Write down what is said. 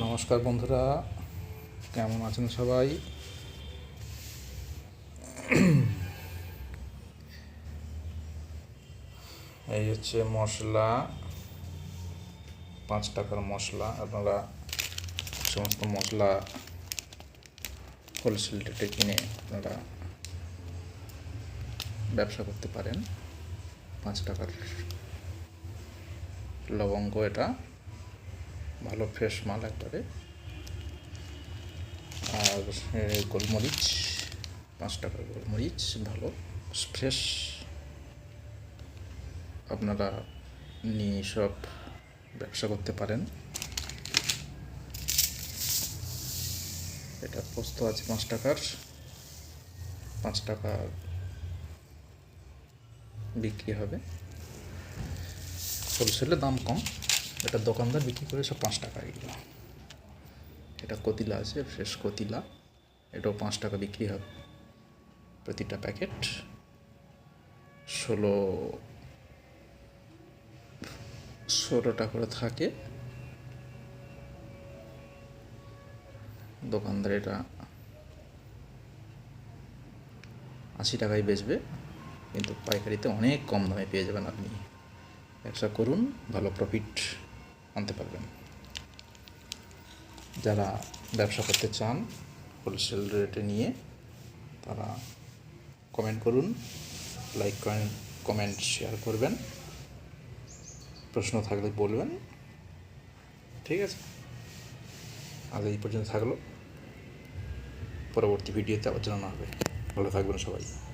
নমস্কার বন্ধুরা, কেমন আছেন সবাই? এই হচ্ছে মশলা, পাঁচ টাকার মশলা। আপনারা সমস্ত মশলা হোলসেল রেটে কিনে আপনারা ব্যবসা করতে পারেন। পাঁচ টাকার লবঙ্গ এটা। ভালো ফ্রেশ মাল একবারে। আর গোলমরিচ, পাঁচ টাকার গোলমরিচ, ভালো, ফ্রেশ। আপনারা নিয়ে সব ব্যবসা করতে পারেন। এটা পোস্ত আছে পাঁচ টাকার। পাঁচ টাকা বিক্রি হবে। হোলসেলে দাম কম। এটা দোকানদার বিক্রি করে সব পাঁচ টাকা এগুলো এটা কতিলা আছে ফ্রেশ কতিলা। এটাও পাঁচ টাকা বিক্রি হবে। প্রতিটা প্যাকেট ষোলো ষোলোটা করে থাকে। দোকানদার এটা আশি টাকায় বেচবে, কিন্তু পাইকারিতে অনেক কম দামে পেয়ে যাবেন আপনি। ব্যবসা করুন, ভালো প্রফিট আনতে পারবেন। যারা ব্যবসা করতে চান হোলসেল রেটে নিয়ে তারা কমেন্ট করুন লাইক করেন কমেন্ট শেয়ার করবেন। প্রশ্ন থাকলে বলবেন। ঠিক আছে? আজ এই পর্যন্ত থাকল। পরবর্তী ভিডিওতে আবার জানানো হবে। ভালো থাকবেন সবাই।